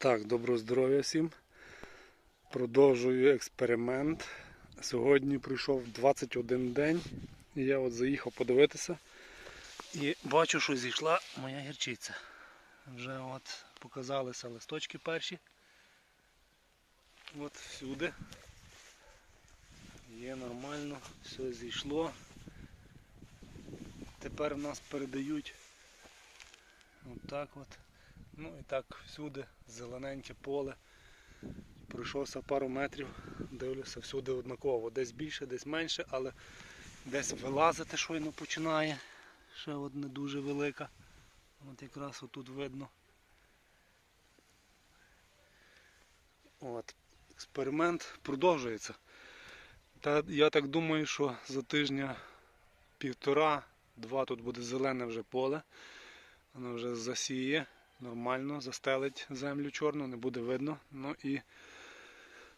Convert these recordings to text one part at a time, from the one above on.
Так, доброго здоров'я всім. Продовжую експеримент. Сьогодні пройшов 21 день. І я от заїхав подивитися. І бачу, що зійшла моя гірчиця. Вже от показалися листочки перші. От всюди. Є нормально, все зійшло. Тепер нас передають отак от. Ну і так всюди зелененьке поле. Пройшовся пару метрів, дивлюся, всюди однаково. Десь більше, десь менше, але десь вилазити щойно починає. Ще одне дуже велика. От якраз отут видно. От. Експеримент продовжується. Та я так думаю, що за тижня півтора-два тут буде зелене вже поле. Воно вже засіє нормально, застелить землю чорну, не буде видно. Ну і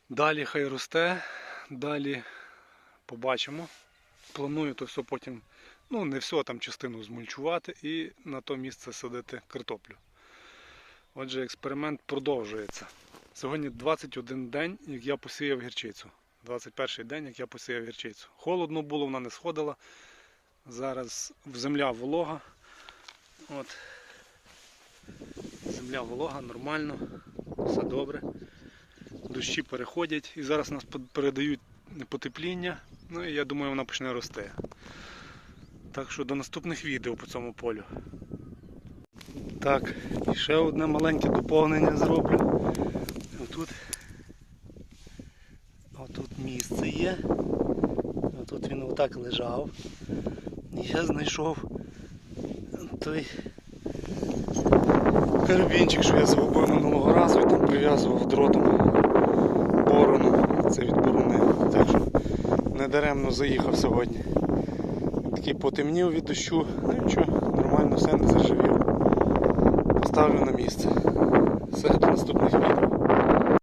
далі хай росте, далі побачимо. Планую то все потім, ну не все, там частину змульчувати і на то місце садити картоплю. Отже, експеримент продовжується. Сьогодні 21 день, як я посіяв гірчицю. 21 день, як я посіяв гірчицю. Холодно було, вона не сходила. Зараз земля волога. От. Земля волога, нормально, все добре. Дощі переходять і зараз нас передають потепління. Ну і я думаю, вона почне рости. Так що до наступних відео по цьому полю. Так, і ще одне маленьке доповнення зроблю. Отут, отут місце є. Отут він отак лежав. І я знайшов той карабінчик, що я загубив минулого разу і там прив'язував дротом борону. Це від борони. Так що недаремно заїхав сьогодні. Такий потемнів від дощу, ну нічого, нормально все не заживів. Поставлю на місце. Все до наступних відео.